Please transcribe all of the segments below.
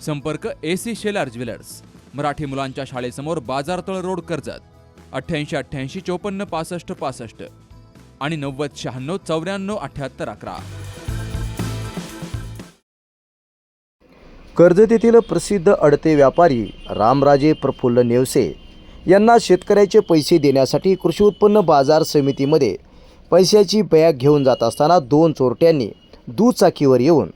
संपर्क A C Shelar jewellers. Marathi मुलांच्या शाळेसमोर बाजारतळ रोड कर्जत. अठ्ठ्याऐंशी अठ्ठ्याऐंशी चोपन्न पासष्ट पासष्ट. आणि नव्वद शहाण्णव चौऱ्याण्णव अठ्ठ्याहत्तर अकरा. कर्जत येथील प्रसिद्ध अडते व्यापारी रामराजे प्रफुल्ल नेवसे यांना शेतकऱ्याचे पैसे देण्यासाठी कृषी उत्पन्न बाजार समितीमध्ये पैशाची बॅग घेऊन जात असताना दोन चोरट्यांनी दुचाकीवर येऊन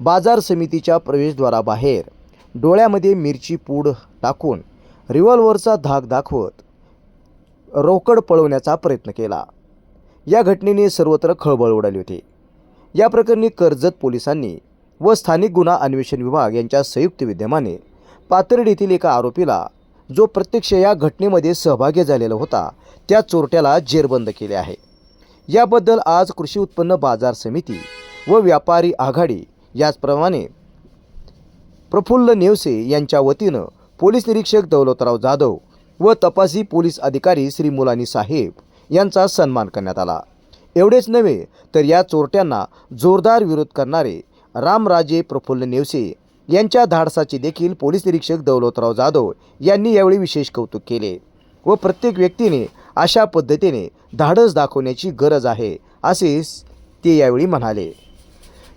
बाजार समितीच्या प्रवेशद्वाराबाहेर डोळ्यामध्ये मिरची पूड टाकून रिव्हॉल्व्हरचा धाक दाखवत रोकड पळवण्याचा प्रयत्न केला. या घटनेने सर्वत्र खळबळ उडाली होती. या प्रकरणी कर्जत पोलिसांनी व स्थानिक गुन्हा अन्वेषण विभाग यांच्या संयुक्त विद्यमाने पातर्ड येथील एका आरोपीला जो प्रत्यक्ष या घटनेमध्ये सहभागी झालेला होता त्या चोरट्याला जेरबंद केले आहे. याबद्दल आज कृषी उत्पन्न बाजार समिती व व्यापारी आघाडी याचप्रमाणे प्रफुल्ल नेवसे यांच्या वतीनं पोलीस निरीक्षक दौलतराव जाधव व तपासी पोलीस अधिकारी श्री मुलानी साहेब यांचा सन्मान करण्यात आला. एवढेच नव्हे तर या चोरट्यांना जोरदार विरोध करणारे रामराजे प्रफुल्ल नेवसे यांच्या धाडसाचे देखील पोलीस निरीक्षक दौलतराव जाधव यांनी यावेळी विशेष कौतुक केले व प्रत्येक व्यक्तीने अशा पद्धतीने धाडस दाखवण्याची गरज आहे असे ते यावेळी म्हणाले.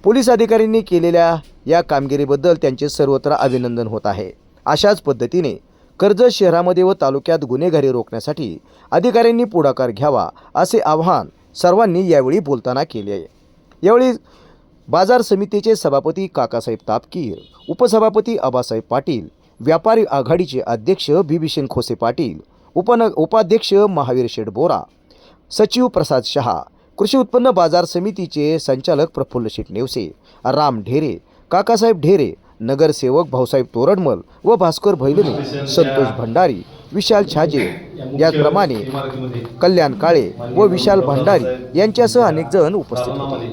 पोलीस अधिकाऱ्यांनी केलेल्या या कामगिरीबद्दल त्यांचे सर्वत्र अभिनंदन होत आहे. अशाच पद्धतीने कर्जत शहरामध्ये व तालुक्यात गुन्हेगारी रोखण्यासाठी अधिकाऱ्यांनी पुढाकार घ्यावा असे आवाहन सर्वांनी यावेळी बोलताना केले आहे. यावेळी बाजार समितीचे सभापती काकासाहेब तापकीर उपसभापती आबासाहेब पाटील व्यापारी आघाडीचे अध्यक्ष बिभीषण खोसे पाटील उपन उपाध्यक्ष महावीर शेठ बोरा सचिव प्रसाद शहा कृषी उत्पन्न बाजार समितीचे संचालक प्रफुल्ल शेठ नेवसे राम ढेरे काकासाहेब ढेरे नगरसेवक भाऊसाहेब तोरडमल व भास्कर भैलुने संतोष भंडारी विशाल छाजे याचप्रमाणे कल्याण काळे व विशाल भंडारी यांच्यासह अनेक जण उपस्थित होते.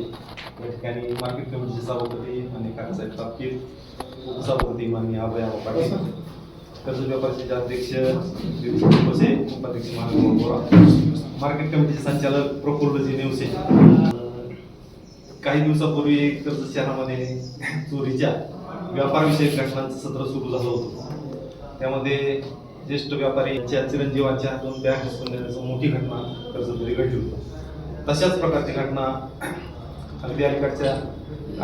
कर्ज व्यापारीचे अध्यक्ष विभूषण उपाध्यक्ष महादेव बोरा मार्केट कमिटीचे संचालक प्रफुल्लजी नेवसे. काही दिवसापूर्वी कर्ज शहरामध्ये चोरीच्या व्यापारविषयक घटनांचं सत्र सुरू झालं होतं. त्यामध्ये ज्येष्ठ व्यापारी यांच्या चिरंजीवांच्या दोन बँक हिसकून देण्याची मोठी घटना कर्जतमध्ये घडली होती. तशाच प्रकारची घटना अगदी अलीकडच्या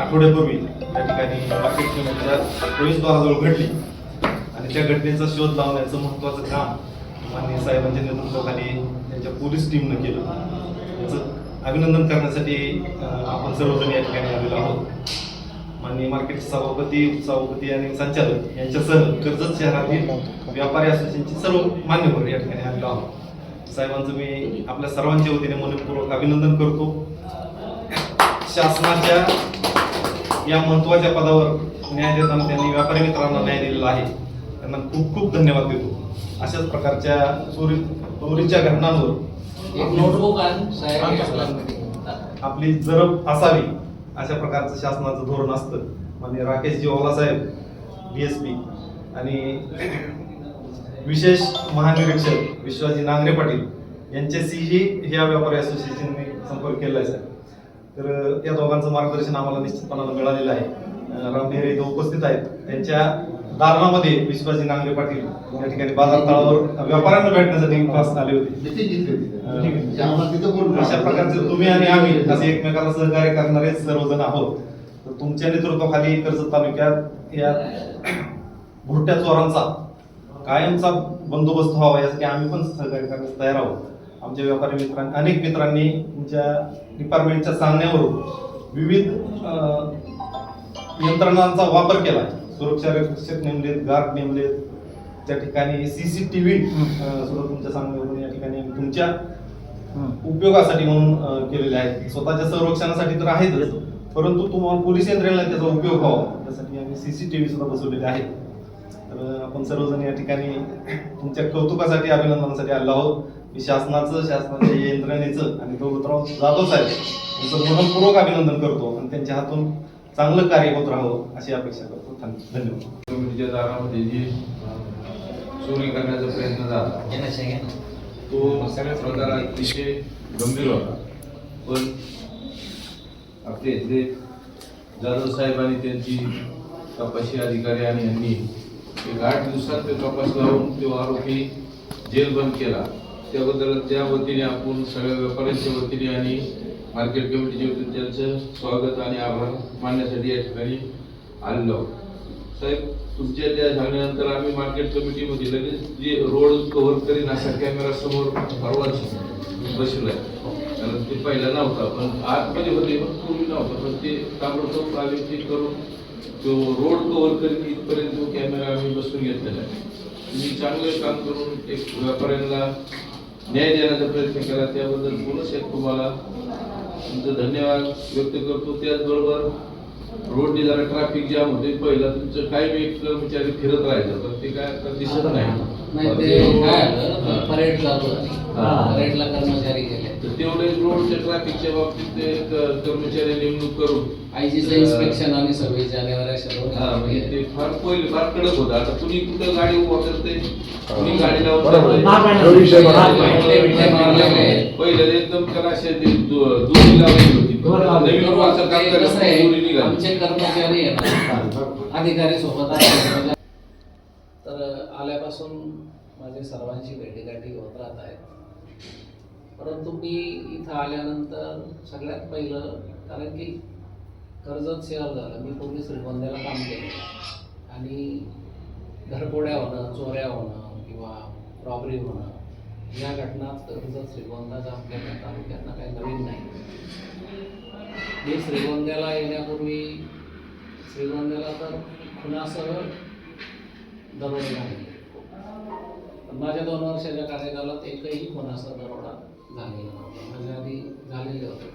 आठवड्यापूर्वी या ठिकाणी मार्केट कमिटीच्या प्रवेशद्वाराजवळ घडली. अशा घटनेचा शोध लावण्याचं महत्त्वाचं काम माननीय साहेबांच्या नेतृत्वाखाली त्यांच्या पोलीस टीमनं केलं. याचं अभिनंदन करण्यासाठी आपण सर्वजण या ठिकाणी आलेलो आहोत. माननीय मार्केटचे सभापती उपसभापती आणि संचालक यांच्यासह कर्जत शहरातील व्यापारी असोसिएशनचे सर्व मान्यवर या ठिकाणी आलेलो आहोत. साहेबांचं मी आपल्या सर्वांच्या वतीने मनपूर्वक अभिनंदन करतो. शासनाच्या या महत्त्वाच्या पदावर न्याय देताना त्यांनी व्यापारी मित्रांना न्याय दिलेला आहे. त्यांना खूप खूप धन्यवाद देतो. अशाच प्रकारच्या चोरी चोरीच्या घटनांवर आपली जरब असावी अशा प्रकारचं शासनाचं धोरण असतं. माननीय राकेशजी ओला साहेब डीएसपी आणि विशेष महानिरीक्षक विश्वाजी नांगरे पाटील यांच्याशीही या व्यापारी असोसिएशनने संपर्क केला आहे साहेब. तर या दोघांचं मार्गदर्शन आम्हाला निश्चितपणानं मिळालेलं आहे. अं, राम नेहरे इथं उपस्थित आहेत. त्यांच्या दालनामध्ये विश्वाजी नांगरे पाटील या ठिकाणी बाजार तळावर व्यापाऱ्यांना भेटण्यासाठी खास आले होते. अशा प्रकारचे तुम्ही आणि आम्ही असे एकमेकाला सहकार्य करणारे सर्वजण आहोत. तर तुमच्या नेतृत्वाखाली कर्जत तालुक्यात या भुरट्या चोरांचा कायमचा बंदोबस्त व्हावा यासाठी आम्ही पण सहकार्य करण्यास तयार आहोत. आमच्या व्यापारी मित्रांनी अनेक मित्रांनी तुमच्या डिपार्टमेंटच्या सांगण्यावरून विविध यंत्रणांचा वापर केला. सुरक्षा रक्षक नेमलेत गार्ड नेमलेत. त्या ठिकाणी सीसीटीव्ही सुद्धा तुमच्या सांगण्यावरून या ठिकाणी तुमच्या उपयोगासाठी म्हणून केलेले आहेत. स्वतःच्या संरक्षणासाठी तर आहेतच परंतु तुम्हाला पोलीस यंत्रणेला त्याचा उपयोग व्हावा. त्यासाठी आम्ही सीसीटीव्ही सुद्धा बसवलेले आहेत. तर आपण सर्वजण या ठिकाणी तुमच्या कौतुकासाठी अभिनंदनासाठी आलो आहोत. मी शासनाचं शासनाच्या यंत्रणेचं आणि गौरवराव जाधव साहेब यांचं मनपूर्वक अभिनंदन करतो आणि त्यांच्या हातून चांगलं कार्य होत राहावं अशी अपेक्षा करतो. धन्यवाद. कमिटीच्या दारामध्ये जी चोरी करण्याचा प्रयत्न झाला. तो प्रकार अतिशय गंभीर होता. पण आपले इथले जाधव साहेब आणि त्यांची तपासी अधिकारी आणि यांनी एक आठ दिवसात ते तपास लावून तो आरोपी जेल बंद केला. त्याबद्दल त्या वतीने आपण सगळ्या व्यापाऱ्यांच्या वतीने आणि मार्केट कमिटीचे वतीने त्यांचं स्वागत आणि आभार मानण्यासाठी या ठिकाणी आलेलो साहेब तुमच्या त्या सांगण्यानंतर आम्ही मार्केट कमिटीमध्ये लगेच जे रोड कव्हर करीन असा कॅमेरा समोर परवाच बसलाय कारण ते पहिला नव्हता पण आतमध्ये होते पण पूर्वी नव्हता पण ते ताबडतोब आम्ही ते करून तो रोड कव्हर करीन इथपर्यंत तो कॅमेरा आम्ही बसून घेतलेला आहे. तुम्ही चांगलं काम करून एक व्यापाऱ्यांना न्याय देण्याचा प्रयत्न केला त्याबद्दल पुनश्च एक तुम्हाला. तुमचं धन्यवाद व्यक्त करतो. त्याचबरोबर रोडने जरा ट्रॅफिक जाम होते. पहिला तुमचं काही वेळ कर्मचारी फिरत राहायचं पण ते काय दिसत नाही. नाही ते काय परेड चालू. परेडला कर्मचारी गेले तर तेवढे रोडच्या ट्रॅफिकच्या बाबतीत ते क- कर्मचारी नेमणूक करून आयजीचं इन्स्पेक्शन आणि सव्वीस जानेवारी अशा दोन हा, म्हणजे ते फार पहिले फार कडक होतं आता कुणी कुठं गाडी उभा करते कुणी गाडी लावून बरोबर आहे. चाललंय. तो विषय बरोबर. विट्टे- विट्टे मारलेले आहेत. पहिले एकदम त्याला असे ते दो- दोरी लावली होती नवीन वाचा काम ते कसं करायचं आहे, निघाली आमचे कर्मचारी ना, अधिकारी सोबत आहेत. तर माझे सर्वांशी भेटीगाठी होत राहत आहेत. परंतु मी इथं आल्यानंतर सगळ्यात पहिलं कारण की कर्जत शहर झालं. मी पूर्वी श्रीगोंद्याला काम केलं. आणि घरपोड्या होणं चोऱ्या होणं किंवा रॉबरी होणं या घटना कर्जत श्रीगोंदाचा आपल्या तालुक्यांना काही नवीन नाही. मी श्रीगोंद्याला येण्यापूर्वी श्रीगोंद्याला तर खुनासह दरोडे झाले माझ्या दोन वर्षाच्या कार्यकालात एकही कोणाचा दरोडा झालेला नव्हता. माझ्या आधी झालेले होते.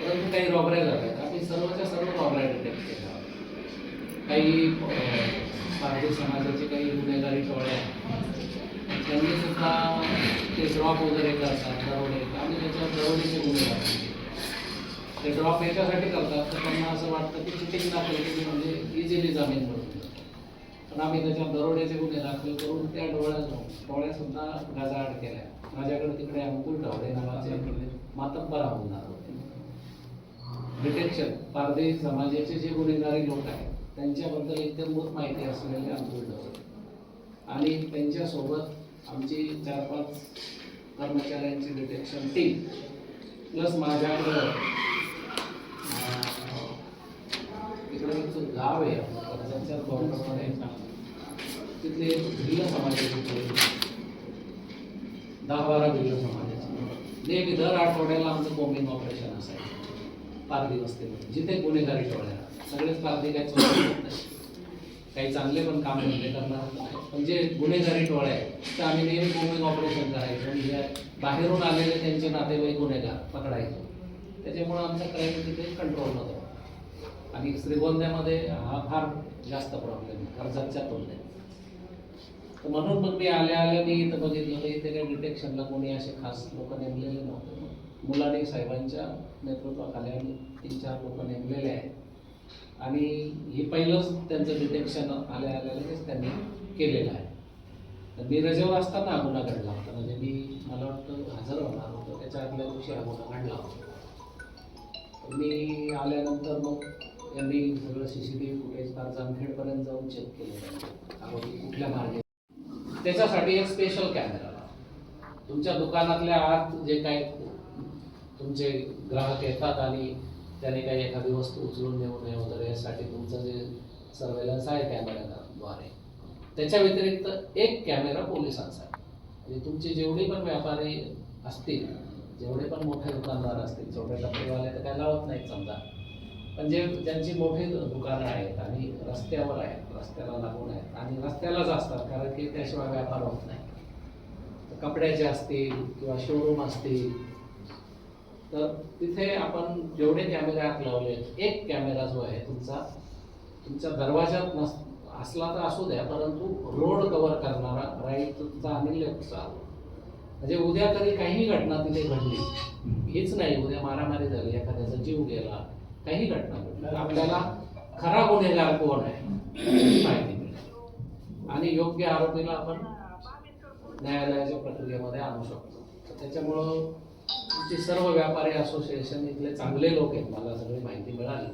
परंतु काही रॉबऱ्या झाल्या. आम्ही सर्वच्या सर्व रॉबऱ्या डिटेक्ट केल्या. काही अं, भारतीय समाजाचे काही गुन्हेगारी टोळ्या त्यांनी सुद्धा ते ड्रॉप वगैरे करतात दरोडे आम्ही त्याच्यावर दरोडीचे गुन्हे ते ड्रॉप याच्यासाठी करतात तर त्यांना असं वाटतं की चिटिंग दाखल केली म्हणजे इझिली जामीन मिळून पण आम्ही त्याच्या दरोड्याचे गुन्हे दाखल करून त्या डोळ्या डोळ्या सुद्धा गजाआड केल्या. माझ्याकडे तिकडे अंकुल ढवळे नावाचे मातब्बर होणार होते. डिटेक्शन पारधी समाजाचे जे गुन्हेगारी लोक आहेत त्यांच्याबद्दल इत्यंभूत माहिती असलेले अंकुल ढवळे. आणि त्यांच्यासोबत आमची चार पाच कर्मचाऱ्यांची डिटेक्शन टीम प्लस माझ्याकडं गाव आहे. कर्जतच्या कॉर्नरमध्ये तिथले भिल्ल समाजाचे दहा बारा भिल्ल समाजाचे. नेहमी दर आठवड्याला आमचं बॉम्बिंग ऑपरेशन असायचं. पारधी वस्तीमध्ये जिथे गुन्हेगारी टोळ्या सगळेच पारधी काय काही चांगले पण काम धंदे करणार पण जे गुन्हेगारी टोळ्या आहेत तर आम्ही नेहमी बॉम्बिंग ऑपरेशन करायचो. म्हणजे बाहेरून आलेले त्यांचे नातेवाईक गुन्हेगार पकडायचो. त्याच्यामुळे आमचा क्राईम तिथे कंट्रोल नव्हता. आणि श्रीगोंद्यामध्ये हा फार जास्त प्रॉब्लेम आहे कर्जाच्या तुलनेत. तर म्हणून मग मी आल्या आल्या मी इथं बघितलं इथे काही डिटेक्शनला कोणी असे खास लोक नेमलेले नव्हते. मुलाने साहेबांच्या नेतृत्वाखाली आम्ही तीन चार लोक नेमलेले आहेत. आणि हे पहिलंच त्यांचं डिटेक्शन आल्या आल्या लगेच त्यांनी केलेलं आहे. तर मी रजेवर असताना हा गुन्हा घडला होता. म्हणजे मी मला वाटतं हजर होणार होतो. त्याच्या आदल्या दिवशी हा गुन्हा घडला होता. मी आल्यानंतर मग यांनी सगळं C C T V footage फार जामखेडपर्यंत जाऊन चेक केलं. कुठल्या मार्गे त्याच्यासाठी एक स्पेशल कॅमेरा तुमच्या दुकानातल्या आत जे काही तुमचे ग्राहक येतात आणि त्याने काही एखादी वस्तू उचलून नेऊ नये वगैरे यासाठी तुमचं जे सर्वेलन्स आहे कॅमेऱ्याद्वारे त्याच्या व्यतिरिक्त एक कॅमेरा पोलिसांचा म्हणजे तुमचे जेवढे पण व्यापारी असतील जेवढे पण मोठे दुकानदार असतील छोटे टपरीवाले तर काय लावत नाहीत समजा. म्हणजे त्यांची मोठी दुकानं आहेत आणि रस्त्यावर आहेत रस्त्याला लागून आहेत आणि रस्त्यालाच असतात कारण की त्याशिवाय व्यापार होत नाही. तर कपड्याचे असतील किंवा शोरूम असतील तर तिथे आपण जेवढे कॅमेरे आत लावले एक कॅमेरा जो आहे तुमचा तुमच्या दरवाजात नस असला तर असू द्या परंतु रोड कव्हर करणारा राईटचा आणि लेफ्टचा म्हणजे उद्या कधी काही घटना तिथे घडली हीच नाही उद्या मारामारी झाली एखाद्याचा जीव गेला काही घटना तर आपल्याला खरा गुन्हेगार कोण आहे माहिती मिळेल. आणि योग्य आरोपीला आपण न्यायालयाच्या प्रक्रियेमध्ये आणू शकतो. तर त्याच्यामुळं आमचे सर्व व्यापारी असोसिएशन इथले चांगले लोक आहेत मला सगळी माहिती मिळाली.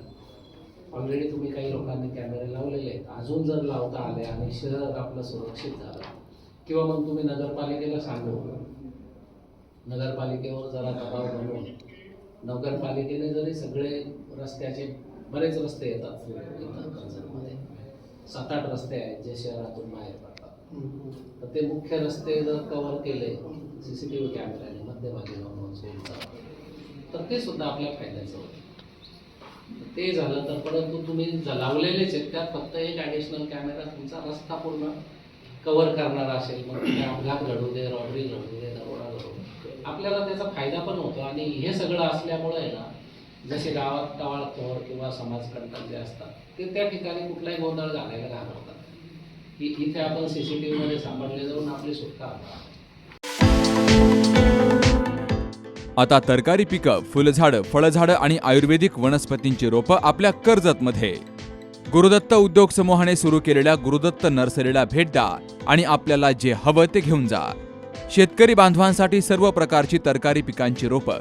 ऑलरेडी तुम्ही काही लोकांनी कॅमेरे लावलेले आहेत. अजून जर लावता आले आणि शहर आपलं सुरक्षित झालं किंवा मग तुम्ही नगरपालिकेला सांगू. नगरपालिकेवर जरा दबाव बनवून नगरपालिकेने जरी सगळे रस्त्याचे बरेच रस्ते येतात. कर्जतमध्ये सात आठ रस्ते आहेत जे शहरातून बाहेर पडतात. तर ते मुख्य रस्ते जर कव्हर केले सी सी टी व्ही कॅमेऱ्याने मध्यभागी लावून तर ते सुद्धा आपल्या फायद्याचं होतं. ते झालं तर परंतु तुम्ही लावलेलेच आहेत त्यात फक्त एक ॲडिशनल कॅमेरा तुमचा रस्ता पूर्ण कव्हर करणारा असेल मग अपघात घडू दे रॉबरी घडू दे दरोडा घडू दे. आपल्याला त्याचा फायदा पण होतो आणि हे सगळं असल्यामुळे ना जसे गावात टवाळखोर किंवा समाजकंटक जे असतात ते त्या ठिकाणी कुठलाही गोंधळ घालायला घाबरतात की इथे आपण सी सी टी व्हीमध्ये सांभाळले जाऊन आपली सुटका आता तरकारी पिकं फुलझाडं फळझाडं आणि आयुर्वेदिक वनस्पतींची रोपं आपल्या कर्जतमध्ये. गुरुदत्त उद्योग समूहाने सुरू केलेल्या गुरुदत्त नर्सरीला भेट द्या आणि आपल्याला जे हवं ते घेऊन जा. शेतकरी बांधवांसाठी सर्व प्रकारची तरकारी पिकांची रोपं